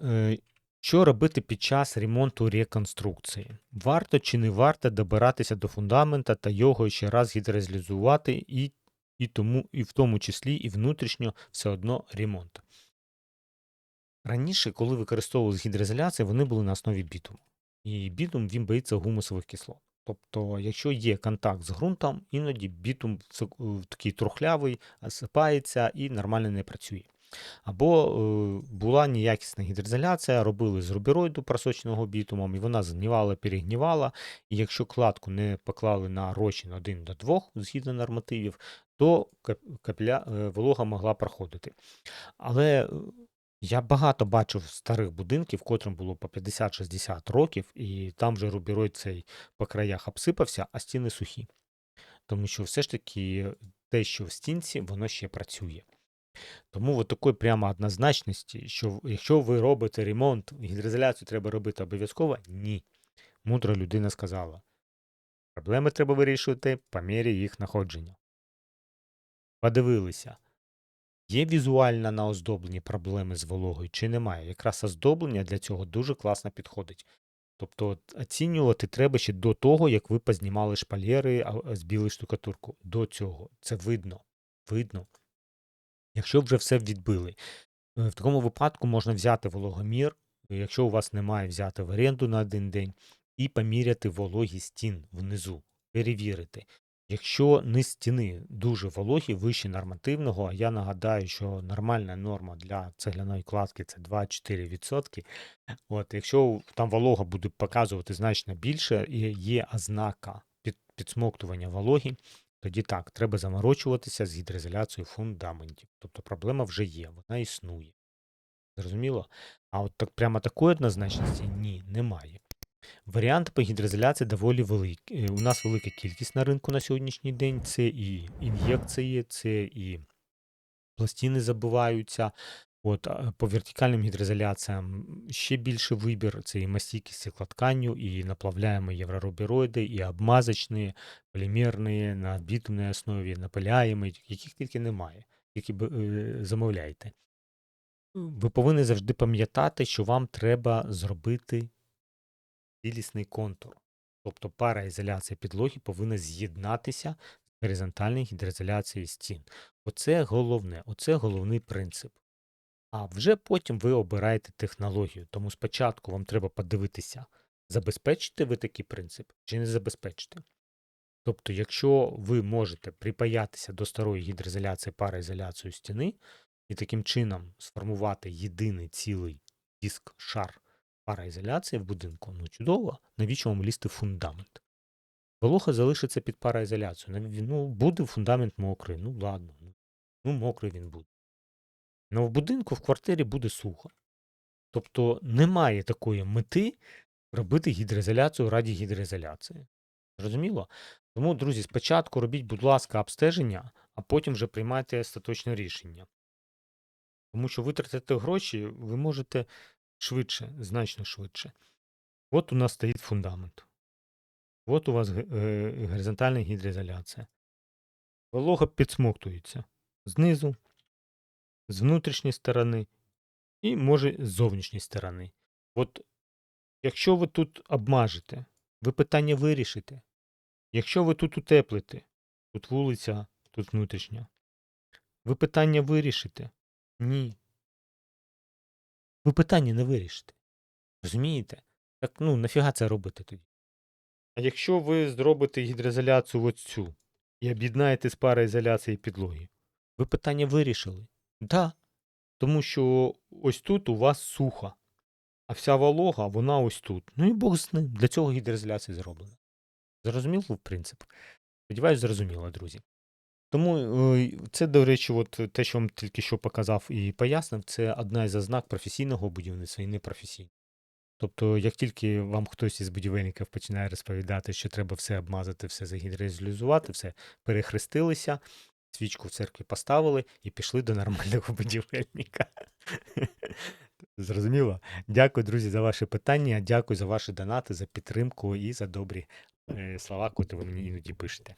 Е, що робити під час ремонту реконструкції? Варто чи не варто добиратися до фундамента та його ще раз гідролізувати і, і, тому, і в тому числі і внутрішньо все одно ремонт? Раніше, коли використовували гідроізоляцію, вони були на основі бітуму. І бітум він боїться гумусових кислот. Тобто, якщо є контакт з ґрунтом, іноді бітум такий трухлявий, осипається і нормально не працює. Або е, була неякісна гідроізоляція, робили з рубероїду просоченого бітумом, і вона згнівала, перегнівала. І якщо кладку не поклали на розчин 1 до 2 згідно нормативів, то кап- капіля, е, волога могла проходити. Але е, я багато бачив старих будинків, котрим було по 50-60 років, і там же рубероїд цей по краях обсипався, а стіни сухі. Тому що все ж таки те, що в стінці, воно ще працює. Тому от такої прямо однозначності, що якщо ви робите ремонт, гідроізоляцію треба робити обов'язково, ні. Мудра людина сказала. Проблеми треба вирішувати по мірі їх находження. Подивилися. Є візуально на оздобленні проблеми з вологою чи немає? Якраз оздоблення для цього дуже класно підходить. Тобто оцінювати треба ще до того, як ви познімали а, збили штукатурку. До цього. Це видно. Видно. Якщо вже все відбили. Е, В такому випадку можна взяти вологомір, якщо у вас немає, взяти в оренду на один день і поміряти вологі стін внизу, перевірити. Якщо низ стіни дуже вологі, вище нормативного, а я нагадаю, що нормальна норма для цегляної кладки це 2-4%. От, якщо там волога буде показувати значно більше і є ознака під, підсмоктування вологі, тоді так, треба заморочуватися з гідроізоляцією фундаментів. Тобто проблема вже є, вона існує. Зрозуміло? А от так прямо такої однозначності ні, немає. Варіанти по гідроізоляції доволі великі. Е, У нас велика кількість на ринку на сьогоднішній день. Це і ін'єкції, це і пластини забиваються. От, по вертикальним гідроізоляціям ще більше вибір. Це і мастики з циклотканню, і наплавляємо єврорубероїди, і обмазочні, полімерні, на бітумній основі, напиляємо, яких тільки немає, б е, замовляєте. Ви повинні завжди пам'ятати, що вам треба зробити цілісний контур. Тобто пара ізоляції підлоги повинна з'єднатися з горизонтальною гідроізоляцією стін. Оце головне, оце головний принцип. А вже потім ви обираєте технологію. Тому спочатку вам треба подивитися, забезпечите ви такий принцип чи не забезпечите. Тобто, якщо ви можете припаятися до старої гідроізоляції пароізоляцію стіни і таким чином сформувати єдиний цілий диск шар пароізоляції в будинку, ну чудово, навіщо вам лізти в фундамент? Волога залишиться під пароізоляцією. Ну, буде фундамент мокрий, ну ладно, ну, ну мокрий він буде. Ну в будинку, в квартирі буде сухо. Тобто немає такої мети робити гідроізоляцію раді гідроізоляції. Зрозуміло? Тому, друзі, спочатку робіть, будь ласка, обстеження, а потім вже приймайте остаточне рішення. Тому що витратити гроші ви можете швидше, значно швидше. От у нас стоїть фундамент. От у вас е, горизонтальна гідроізоляція. Волога підсмоктується знизу, з внутрішньої сторони і може з зовнішньої сторони. От якщо ви тут обмажете, ви питання вирішите. Якщо ви тут утеплите, тут вулиця, тут внутрішня, ви питання вирішите? Ні. Ви питання не вирішите. Розумієте? Так ну нафіга це робити тоді? А якщо ви зробите гідроізоляцію от цю і об'єднаєте з пароізоляції підлоги, ви питання вирішили? Да. Тому що ось тут у вас сухо, а вся волога, вона ось тут. Ну і Бог з ним. Для цього гідроізоляція зроблена. Зрозуміло, принцип? Сподіваюсь, зрозуміло, друзі. Тому е, це, до речі, от те, що вам тільки що показав і пояснив, це одна із ознак професійного будівництва і непрофесійного. Тобто, як тільки вам хтось із будівельників починає розповідати, що треба все обмазати, все загідроізолювати, все перехрестилися, свічку в церкві поставили і пішли до нормального будівельника. Зрозуміло? Дякую, друзі, за ваші питання. Дякую за ваші донати, за підтримку і за добрі е, слова, котрі ви мені іноді пишете.